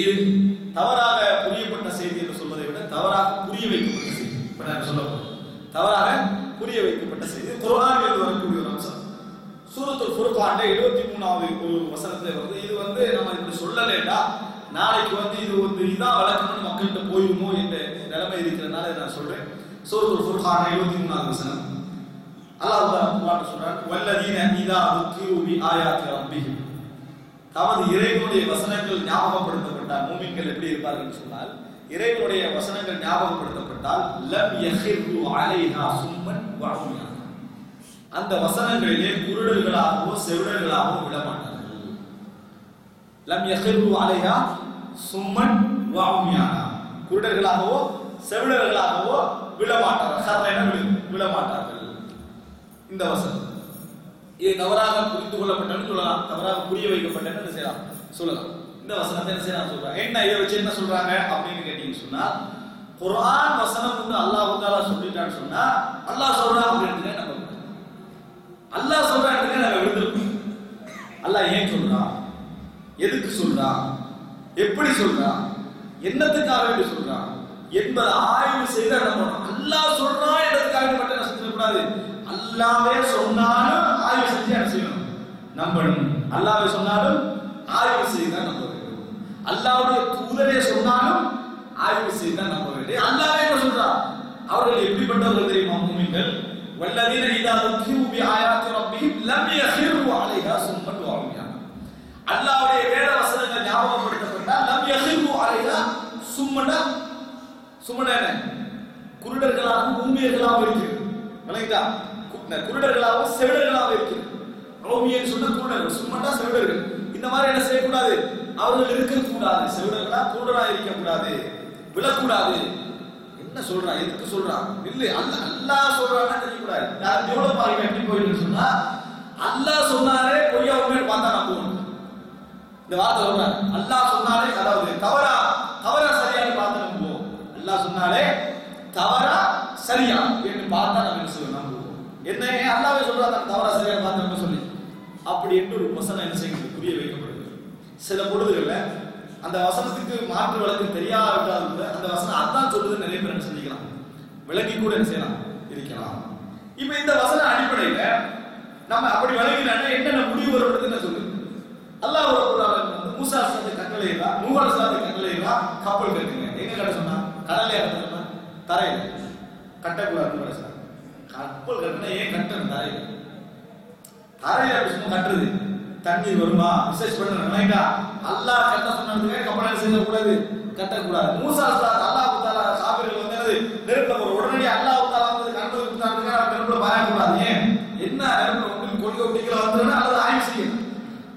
இது தவறாக புரியப்பட்ட செய்தி என்று சொல்வதை விட தவறாக புரிய வைக்கப்பட்ட செய்தி. நான் சொல்ல தவறாக புரிய வைக்கப்பட்ட செய்தி. குர்ஆனில் வரக்கூடிய ஒரு அம்சம். சூரத்துல் ஃபுர்கான்ல 73வது ஒரு வசனத்துல வந்து இது வந்து நம்ம இப்படி சொல்லலைடா நாளைக்கு வந்து இது வந்து இதான் வழக்கம்னு மக்கள்கிட்ட போயிருமோ என்ற நிலைமை இருக்கிறதுனால இதை நான் சொல்றேன். சூரத்துல் குருக்காண்ட எழுபத்தி மூணாவது வசனம். அல்லாஹ் தஆலா சொல்றான் வல்லதீன இதா துக்கிரு பி ஆயாத்தி ரப்பிஹிம். தமது இறைவனுடைய வசனங்கள் ஞாபகப்படுத்தப்பட்டால் மூமின்கள் எப்படி இருப்பார்கள் சொன்னால் இறைவனுடைய வசனங்கள் ஞாபகப்படுத்தப்பட்டால் லம் யஹிரு அலைஹா சும்மன் வ அந்த வசனங்களிலே குருடர்களாகவோ செவிடர்களாகவோ விடமாட்டார்கள். லம் யஹிரு அலைஹா சும்மன் வ குருடர்களாகவோ செவிடர்களாகவோ விடமாட்டார்கள். சரண விடமாட்டார்கள். இந்த வசனம். இது தவறாக புரிந்து கொள்ளப்பட்டன்னு சொல்லலாம். தவறாக புரிய வைக்கப்பட்டன்னு என்ன செய்யலாம். சொல்லலாம். இந்த வசனத்தை என்ன செய்யலாம் சொல்றாங்க? என்ன இதை வச்சு என்ன சொல்றாங்க அப்படின்னு கேட்டீங்கன்னு சொன்னா குரான் வசனம் வந்து அல்லாஹ் தாலா சொல்லிட்டான்னு சொன்னா அல்லாஹ் சொல்றான் அப்படின்னு நம்ம விடணும். அல்லாஹ் இடத்துல நம்ம விடுதல் அல்லாஹ் ஏன் சொல்றான் எதுக்கு சொல்றான் எப்படி சொல்றான் என்னத்துக்காக வேண்டி சொல்றான் என்பதை ஆய்வு செய்து நம்ம அல்லாஹ் சொல்றான் என்பதற்காக மட்டும் என்ன செஞ்சிடக்கூடாது. அல்லாவே சொன்னான் ஆய்வு செஞ்சு என்ன செய்யணும் நம்பணும். அல்லாஹ் சொன்னாலும் ஆய்வு செய்துதான் நம்ப வேண்டும். அல்லாவுடைய தூதரே சொன்னாலும் ஆய்வு செய்துதான் நம்ப வேண்டும். அல்லாவே என்ன சொல்றா? அவர்கள் எப்படிப்பட்டவர்கள் தெரியுமா மூமின்கள்? வல்லதீன இதா துக்கிரு பி ஆயாத்தி ரப்பிஹிம் லம் யஹிரு அலைஹா சும்மன் வ அல்லாஹ்வுடைய வேத வசனங்கள் ஞாபகப்படுத்தப்பட்டால் லம் யஹிரு அலைஹா சும்மனா? சும்மனா என்ன? குருடர்களாகவும் ஊமியர்களாகவும் இருக்கு விளங்கிட்டா? குருடர்களாகவும் செவிடர்களாகவும் இருக்கு ரோமியன் சொன்ன சும்மாட்டா செவிடர்கள். இந்த மாதிரி என்ன செய்யக்கூடாது? அவர்கள் இருக்கக்கூடாது. செவிடர்களா? குருடரா இருக்கக்கூடாது. விழக்கூடாது. என்ன சொல்றான் எதுக்கு சொல்றான் இல்ல அல்ல அல்லா சொல்றான்னா தெரியக்கூடாது யார் எவ்வளவு பாருங்க எப்படி போயிட்டு சொன்னா அல்லா சொன்னாரே பொய்யா உண்மையை பார்த்தா நான் போகணும். இந்த வார்த்தை சொல்றாரு அல்லா சொன்னாலே அதாவது தவறா? தவறா சரியான்னு பார்த்து நம்புவோம் அல்லா சொன்னாலே தவறா சரியா? என்று பார்த்தா நம்ம என்ன செய்வோம்? நம்புவோம் என்ன ஏன்? அல்லாவே சொல்றாரு தவறா சரியா பார்த்து நம்ம சொல்லி அப்படி என்று ஒரு வசனம் என்ன செய்கிறது புரிய வைக்கப்படுது சில பொழுதுகளில் அந்த வசனத்துக்கு மாற்று வழக்கு தெரியாவிட்டால் கூட அந்த வசனம் அதான் சொல்லுது நிறைய பேர் என்ன செஞ்சுக்கலாம் விளங்கி கூட என்ன செய்யலாம்? இருக்கலாம். இப்ப இந்த வசன அடிப்படையில நம்ம அப்படி வழங்கினா என்னென்ன முடிவு வருவது என்ன சொல்லுது? அல்லாஹ் ஒரு வந்து மூசா அலைஹிஸ்ஸலாத்தை கட்டளையிடா சாதி கட்டளை கட்டளையிடா கப்பல் கட்டுங்க. எங்க கட்ட சொன்னா? கடல்ல கட்டணுமா தரையில. கட்டக்கூடாது கப்பல் கட்டினா ஏன் கட்டணும்? தரையில. தரையில அப்படி கட்டுறது. தண்ணீர் வருமா? ரிசர்ச் பண்ணணும் ரைட்டா அல்லாஹ் கட்ட சொன்னதுக்கு கப்பலை செய்யக்கூடாது. கட்டக்கூடாது மூசா சார் அல்லாஹ் தஆலா சாபிர்கள் வந்து என்னது? நெருப்புல ஒரு உடனடி அல்லாஹ் தஆலா வந்து கண்டு கொடுத்தாங்க நெருப்புல பாயக்கூடாது ஏன் என்ன நெருப்புல உங்களுக்கு கொள்கை ஒட்டிக்கல வந்துருன்னா அல்லது ஆய்வு செய்யணும்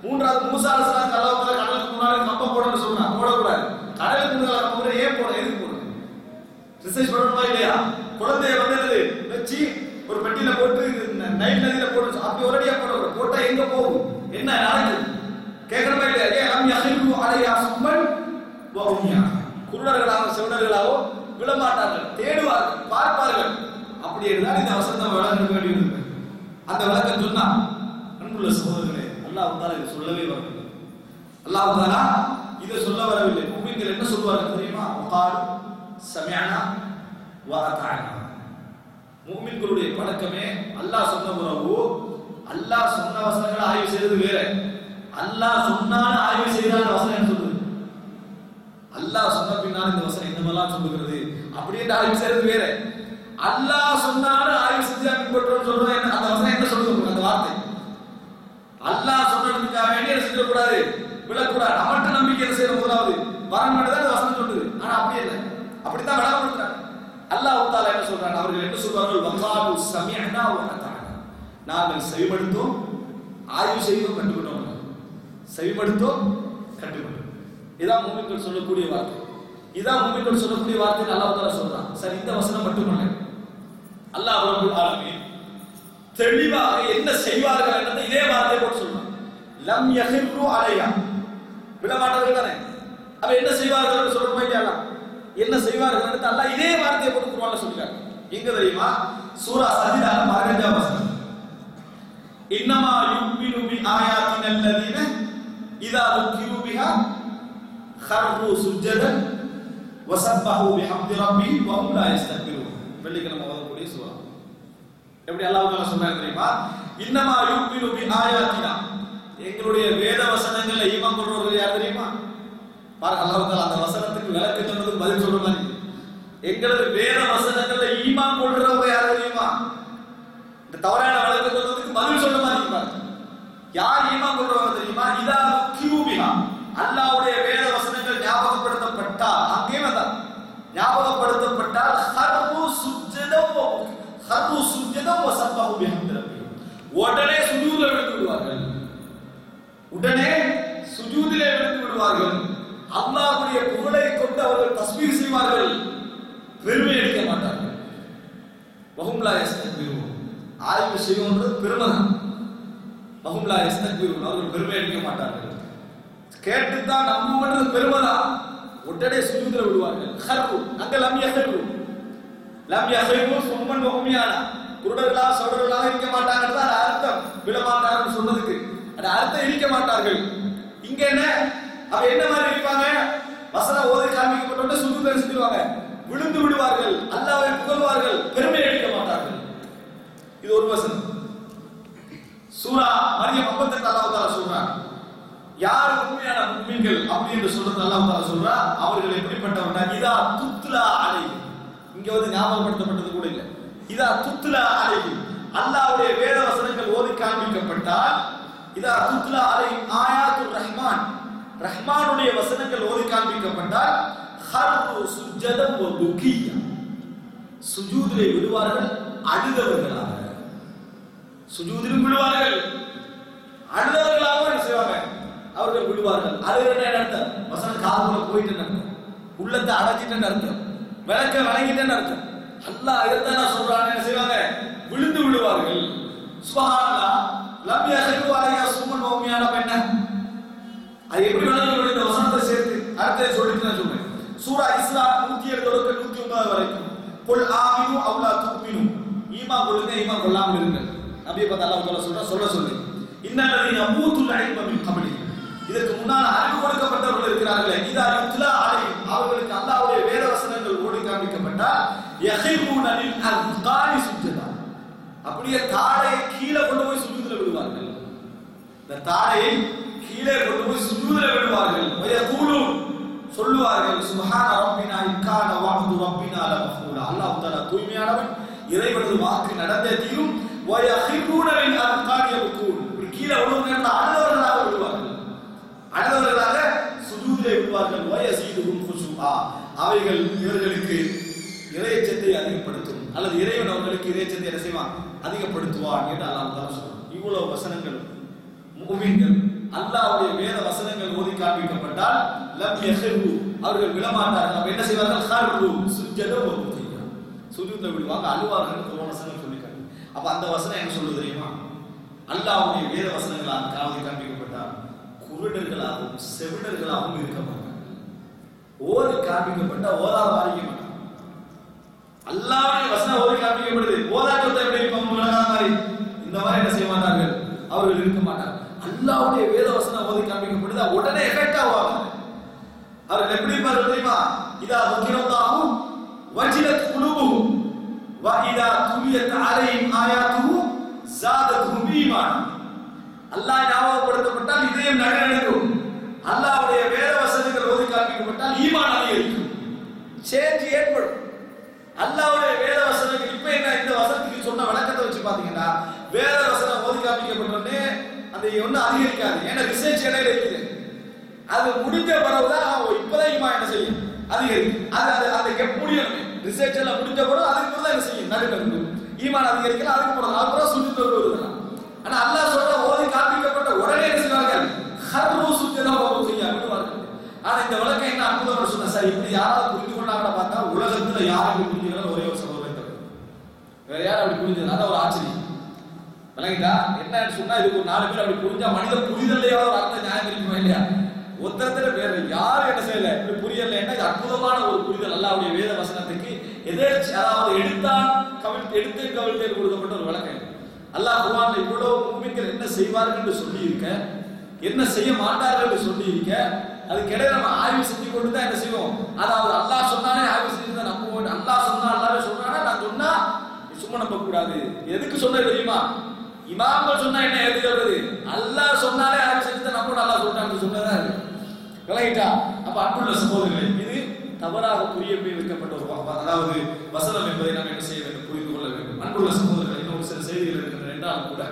மூன்றாவது மூசா அலைஹிஸ்ஸலாம் அல்லாஹ் தஆலா கடலுக்கு முன்னாடி கப்ப போடணும்னு சொன்னான் போடக்கூடாது கடலுக்கு முன்னாடி கப்ப போட ஏன் போட எதுக்கு போடணும் ரிசர்ச் பண்ணணுமா இல்லையா குழந்தைய வந்து என்னது வச்சு ஒரு பெட்டியில போட்டு இது ந- நைல் நதியில போட்டு அப்படி ஒரடியா போட போட்டா எங்க போகும் என்ன நடக்குது கேட்கணுமா இல்லையா ஏன் லம் யஹிரு அலையா சும்மன்? வ குருடர்களாக செவிடர்களாவோ விழமாட்டார்கள் தேடுவார்கள் பார்ப்பார்கள். அப்படி இருந்தால் இந்த வசந்தம் விளங்க வேண்டியது அந்த விளக்கம் சொன்னா அன்புள்ள சகோதரர்களே அல்லாஹ் தாலா இதை சொல்லவே வரவில்லை. அல்லாஹ் தாலா இதை சொல்ல வரவில்லை. மூமின்கள் என்ன சொல்வார்கள் தெரியுமா? வகால் சமயானா வ அதானா. மூமின்களுடைய பழக்கமே அல்லாஹ் சொன்ன உறவு அல்லாஹ் சொன்ன வசனங்களை ஆய்வு செய்வது வேற. அல்லாஹ் சொன்னால் ஆய்வு செய்தால் வசனம் என்ன சொல்லுது? அல்லாஹ் சொன்ன பின்னால் இந்த வசனம் இந்த மாதிரிலாம் சொல்லுகிறது அப்படின்ட்டு ஆய்வு செய்யறது வேற. அல்லாஹ் சொன்னாலும் ஆய்வு செஞ்சா பின்பற்றோம்னு என்ன அந்த வசனம் என்ன சொல்லுது அந்த வார்த்தை. அல்லாஹ் சொன்னதுக்காக வேண்டிய என்ன செஞ்சிடக்கூடாது. விழக்கூடாது அவர்கிட்ட நம்பிக்கை செய்யற முதலாவது. வரணும் தான் வசனம் சொல்லுது. ஆனா அப்படி இல்லை. அப்படித்தான் விளக்கப்படுத்துறாங்க அல்லாஹ் உத்தால என்ன சொல்றாங்க? அவர்கள் என்ன சொல்வார்கள்? வல்லாஹு சமிஅனா வ அதானா நாங்கள் செவிமடுத்தோம் ஆய்வு செய்தோம் கண்டுபிட்டோம் செவிமடுத்தோம் கண்டுபிட்டோம் இதான் மூமின்கள் சொல்லக்கூடிய வார்த்தை. இதான் மூமின்கள் சொல்லக்கூடிய வார்த்தை அல்லாஹ் தாலா சொல்றான். சரி இந்த வசனம் மட்டுமல்ல அல்லாஹ் ரப்பல் தெளிவாக என்ன செய்வார்கள் என்றதை இதே வார்த்தை போட்டு சொல்றான். லம் யஹிரு அலையா. விடமாட்டார்கள் தானே. அவ என்ன செய்வார்கள் சொல்ல இல்லையா? என்ன செய்வார்கள் என்று அல்லாஹ் இதே வார்த்தையை போட்டு குர்ஆன்ல சொல்றாங்க எங்க தெரியுமா? சூரா சஜிதா 15 வசனம். இன்னமா யுமினு பி ஆயாத்தின் அல்லதீன இதா ذكروا بها خروا سجدا وسبحوا بحمد ربهم وهم لا يستكبرون. வெள்ளிக்கிழமை ஓதக்கூடிய சூறா எப்படி அல்லாஹ் தாலா சொன்னாங்க தெரியுமா இன்னமா யுக்மினு பி ஆயாத்தினா எங்களுடைய வேத வசனங்களை ஈமான் கொள்றவர்கள் யார் தெரியுமா பாருங்க அல்லாஹ் தாலா அந்த வசனத்துக்கு விளக்கு சொன்னதுக்கு பதில் சொல்ற மாதிரி எங்களது வேத வசனங்கள்ல ஈமான் கொள்றவங்க யார் தெரியுமா இந்த தவறான வழக்கு சொன்னதுக்கு பதில் சொல்ற மாதிரி பாருங்க யார் ஈமான் கொள்றவங்க தெரியுமா இதா கியூபிஹா அல்லாஹ்வுடைய வேத வசனங்கள் ஞாபகப்படுத்தப்பட்டால் அங்கேயும் அதான் ஞாபகப்படுத்தப்பட்டால் ஹர்ரு சுஜ்ஜதம் வ ஹர்ரு சுஜ்ஜதம் வ சப்பஹு பிஹம்தி ரப்பிஹிம் உடனே சுஜூதில் விழுந்து விடுவார்கள். உடனே சுஜூதிலே விழுந்து விடுவார்கள். அல்லாஹுடைய புகழை கொண்டு அவர்கள் தஸ்மீர் செய்வார்கள். பெருமை அடிக்க மாட்டார்கள். வஹும்லா யஸ்தக்பிரூன். ஆய்வு செய்வோன்றது பெருமை தான் வஹும்லா யஸ்தக்பிரூன் அவர்கள் பெருமை அடிக்க மாட்டார்கள். கேட்டு தான் நம்புவது பெருமை தான் உடனே சுஜூதில் விடுவார்கள். ஹர்ரு அங்க லம்யா யஹரு லம்யா யஹரு சும்மன் வஹுமியானா. குருடர்களா சோழர்களாக இருக்க மாட்டாங்கன்னு தான் விழமாட்டார்கள் சொன்னதுக்கு. அந்த அர்த்தம் இடிக்க மாட்டார்கள். இங்க என்ன? அவ என்ன மாதிரி இருப்பாங்க வசனம் ஓதி சுத்து பேர் செஞ்சிருவாங்க விழுந்து விடுவார்கள். அல்லாவை புகழ்வார்கள். பெருமை அடிக்க மாட்டார்கள். இது ஒரு வசனம். சூரா மரியம் 58 அல்லாஹ் தஆலா சொல்றான். யார் உண்மையான முஃமின்கள் அப்படி என்று சொல்றது அல்லாஹ் சொல்றா? அவர்கள் எப்படிப்பட்டவர்னா இதா துத்லா அலை இங்க வந்து ஞாபகப்படுத்தப்பட்டது கூட இல்லை. இதா துத்துலா அலை அல்லாவுடைய வேத வசனங்கள் ஓதி காண்பிக்கப்பட்டால் இதா துத்லா அலை ஆயாத்து ரஹ்மான். ரஹ்மானுடைய வசனங்கள் ஓதி காண்பிக்கப்பட்டால் ஹர்ரு சுஜதம் ஒரு புக்கியா சுஜூதிலே விடுவார்கள் அழுதவர்களாக. சுஜூதிலும் விடுவார்கள் அழுதவர்களாக என்ன செய்வாங்க? அவர்கள் விடுவார்கள். அழுகிற அர்த்தம்? வசனம் காதுல போயிட்டு அர்த்தம்? உள்ளத்தை அடைச்சிட்டு அர்த்தம்? விளக்க வணங்கிட்டேன்னு அர்த்தம்? அல்லா இதைத்தான் சொல்றாங்க என்ன செய்வாங்க விழுந்து விடுவார்கள் சுபஹானல்லாஹ் லம் யஹரு அலையா சுமன் மௌமியான பெண்ண அது எப்படி வேணாலும் இந்த வசனத்தை சேர்த்து அர்த்தத்தை சொல்லிட்டு நான் சொல்றேன் சூரா இஸ்ரா நூத்தி ஏழு தொடக்க நூத்தி ஒன்பது வரைக்கும் கொல் ஆமினு அவுலா துக்மினு ஈமா கொள்ளுங்க ஈமா கொள்ளாமல் இருங்க நபியை பார்த்து அல்லாஹ் தஆலா சொல்ற சொல்ல சொல்லு. இன்னல்லதீன ஊத்துல் இல்ம மின் இதற்கு முன்னால் அறிவு கொடுக்கப்பட்டவர்கள் இருக்கிறார்களே இதா யுத்லா அலைஹிம். அவர்களுக்கு அல்லாஹ்வுடைய வேத வசனங்கள் ஓடி காண்பிக்கப்பட்டால் யஹிபூன லில் அல்கானி சுஜதா அப்படியே தாடையை கீழே கொண்டு போய் சுஜூதுல விடுவார்கள். இந்த தாடையை கீழே கொண்டு போய் சுஜூதுல விடுவார்கள். வயகூலும் சொல்லுவார்கள் சுபஹான ரப்பினா இக்கான வஅது ரப்பினா லமஃபூலா அல்லாஹ் தஆலா தூய்மையானவன் இறைவனது வாக்கு நடந்தே தீரும் வயஹிபூன லில் அல்கானி கீழே விழுவாங்க அழுதவர்களாக விடுவார்கள் அழுதவர்களாக சுஜூதிலே விடுவார்கள் வயசீதுஹும் குஷுஆ அவைகள் இவர்களுக்கு இறையச்சத்தை அதிகப்படுத்தும். அல்லது இறைவன் அவர்களுக்கு இறையச்சத்தை என்ன செய்வான்? அதிகப்படுத்துவான் என்று அல்லாஹ் தஆலா சொல்றான். இவ்வளவு வசனங்கள் முஃமின்கள் அல்லாவுடைய வேத வசனங்கள் ஓதி காண்பிக்கப்பட்டால் லம் யஹரு அவர்கள் விழமாட்டார்கள். அப்ப என்ன செய்வார்கள்? ஹர்ரு சுஜ்ஜத சுஜூத்தில் விடுவாங்க அழுவார்கள் குர்ஆன் சொல்லிட்டாங்க அப்போ அந்த வசனம் என்ன சொல்லுது தெரியுமா? அல்லாவுடைய வேத வசனங்களால் காவதி காண்பிக்கப்பட்டால் குருடர்களாகவும் செவிடர்களாகவும் இருக்க மாட்டாங்க ஓதி காண்பிக்கப்பட்ட ஓதா வாரிக்க மாட்டாங்க அல்லாவுடைய வசனம் ஓதி காண்பிக்கப்படுது. ஓதாட்டத்தை எப்படி இருப்பாங்க மாதிரி இந்த மாதிரி என்ன செய்ய மாட்டார்கள்? அவர்கள் இருக்க மாட்டார்கள். அல்லாவுடைய வேத வசனம் ஓதி காண்பிக்கப்படுது உடனே எஃபெக்ட் ஆவாங்க அவர்கள் எப்படி இருப்பார்கள் தெரியுமா? இதா ஆகும் வஜிலத் குலூபுஹும் வ இதா துலியத் அலைஹிம் ஆயாத்துஹு ஜாதத்துஹும் ஈமான் அல்லாஹ் ஞாபகப்படுத்தப்பட்டால் இதயம் நகரணும் அல்லாஹ்வுடைய வேத வசதிகள் ஓதி காண்பிக்கப்பட்டால் ஈமான் அதிகரிக்கும் சேஞ்ச் ஏற்படும். அல்லாஹ்வுடைய வேத வசனங்கள் இப்ப என்ன இந்த வசனத்துக்கு சொன்ன விளக்கத்தை வச்சு பாத்தீங்கன்னா வேத வசனம் ஓதி காண்பிக்கப்பட்டோடனே அந்த ஒன்றும் அதிகரிக்காது. ஏன்னா ரிசர்ச் இடையில இருக்குது. அது முடிஞ்ச பிறகுதான் ஓ, இப்பதான் ஈமான் என்ன செய்யும்? அதிகரிக்கும். அது அது அதை கெப் முடியணுமே? ரிசர்ச் எல்லாம் முடிஞ்ச பிறகு அதுக்கு பிறகு தான் என்ன செய்யும். நடுநடுங்கு ஈமான் அதிகரிக்கலாம் அதுக்கு பிறகு அப்புறம் சுற்றி வருவதுதான் ஆனா அல்லாஹ் சொல்ற ஓதி காண்பிக்கப்பட்ட உடனே என்ன செய்வார்கள் ஹர்ரு சுஜதா வ செய்ய விடுவார்கள் ஆனா இந்த விளக்கம் என்ன அற்புதம் சொன்ன சார் இப்படி யாராவது புரிந்து கொண்டாங்கன்னு பார்த்தா உலகத்துல யாரும் புரிஞ்சுக்கிறாங்க ஒரே ஒரு சகோதரன் வேற யாரும் அப்படி புரிஞ்சது அதான் ஒரு ஆச்சரியம். விளங்கிட்டா? என்ன சொன்னா இதுக்கு ஒரு நாலு பேர் அப்படி புரிஞ்சா மனித புரிதல்லையாவது ஒரு அர்த்தம் நியாயம் இருக்குமா இல்லையா? ஒருத்தரத்துல வேற யாரும் என்ன செய்யல இப்படி புரியல என்ன இது அற்புதமான ஒரு புரிதல் அல்லாவுடைய வேத வசனத்துக்கு அதை எடுத்தான் கவிழ்த்து எடுத்து கவிழ்த்து கொடுக்கப்பட்ட ஒரு வழக்கம் அல்லாஹ் குர்ஆன்ல இவ்வளவு முன்பின்கள் என்ன செய்வார்கள் என்று சொல்லியிருக்க என்ன செய்ய மாட்டார்கள் என்று சொல்லியிருக்க அதுக்கிடையே நம்ம ஆய்வு செஞ்சு கொண்டு தான் என்ன செய்வோம். அதாவது அல்லாஹ் சொன்னாலே ஆய்வு செஞ்சு தான் நம்ம அல்லாஹ் சொன்னா அல்லாஹ் சொல்றானா? நான் சொன்னா சும்மா நம்ப கூடாது எதுக்கு சொன்னது தெரியுமா? இமாம்கள் சொன்னா என்ன சொல்றது? அல்லாஹ் சொன்னாலே ஆய்வு செஞ்சு தான் நம்ம அல்லாஹ் சொல்றான்னு சொன்னதா இருக்கு விளங்கிட்டா? அப்ப அன்புள்ள சகோதரர்களே தவறாக புரிய வைக்கப்பட்ட ஒரு அதாவது வசனம் என்பதை நாம் என்ன செய்ய வேண்டும்? புரிந்து கொள்ள வேண்டும். அன்புள்ள சகோதரர்கள் இன்னும் சில செய்திகள் இருக்கின்றன என்றாலும் கூட